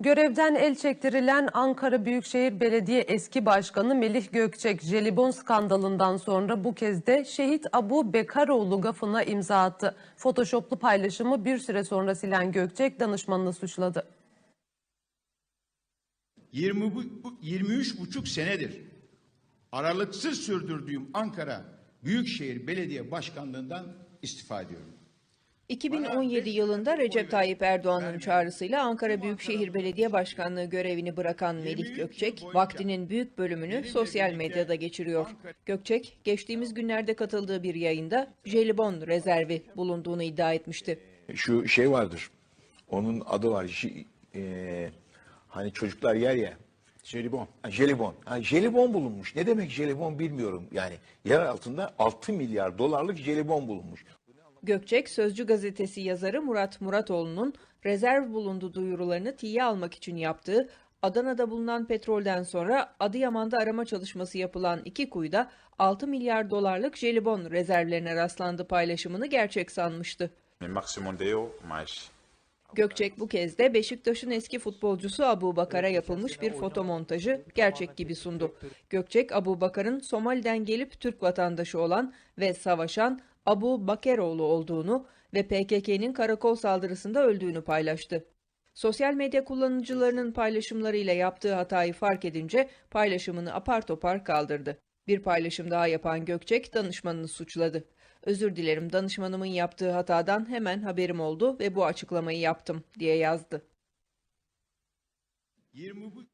Görevden el çektirilen Ankara Büyükşehir Belediye eski başkanı Melih Gökçek jelibon skandalından sonra bu kez de şehit Abu Bekaroğlu gafına imza attı. Photoshoplu paylaşımı bir süre sonra silen Gökçek danışmanını suçladı. 20 bu- bu- 23 buçuk senedir aralıksız sürdürdüğüm Ankara Büyükşehir Belediye Başkanlığından istifa ediyorum. 2017 yılında Recep Tayyip Erdoğan'ın çağrısıyla Ankara Büyükşehir Belediye Başkanlığı görevini bırakan Melih Gökçek, vaktinin büyük bölümünü sosyal medyada geçiriyor. Gökçek, geçtiğimiz günlerde katıldığı bir yayında jelibon rezervi bulunduğunu iddia etmişti. şu şey vardır. Onun adı var. Eee, hani çocuklar yer ya. Jelibon. Ha, jelibon. Ha, jelibon bulunmuş. Ne demek jelibon bilmiyorum. Yani yer altında 6 milyar dolarlık jelibon bulunmuş. Gökçek, Sözcü gazetesi yazarı Murat Muratoğlu'nun rezerv bulundu duyurularını tiye almak için yaptığı, Adana'da bulunan petrolden sonra Adıyaman'da arama çalışması yapılan iki kuyuda 6 milyar dolarlık jelibon rezervlerine rastlandı paylaşımını gerçek sanmıştı. deu, mas Gökçek bu kez de Beşiktaş'ın eski futbolcusu Abu Bakar'a yapılmış bir fotomontajı gerçek gibi sundu. Gökçek, Abu Bakar'ın Somali'den gelip Türk vatandaşı olan ve savaşan Abu Bakeroğlu olduğunu ve PKK'nın karakol saldırısında öldüğünü paylaştı. Sosyal medya kullanıcılarının paylaşımlarıyla yaptığı hatayı fark edince paylaşımını apar topar kaldırdı. Bir paylaşım daha yapan Gökçek danışmanını suçladı. Özür dilerim danışmanımın yaptığı hatadan hemen haberim oldu ve bu açıklamayı yaptım diye yazdı. 20 bu-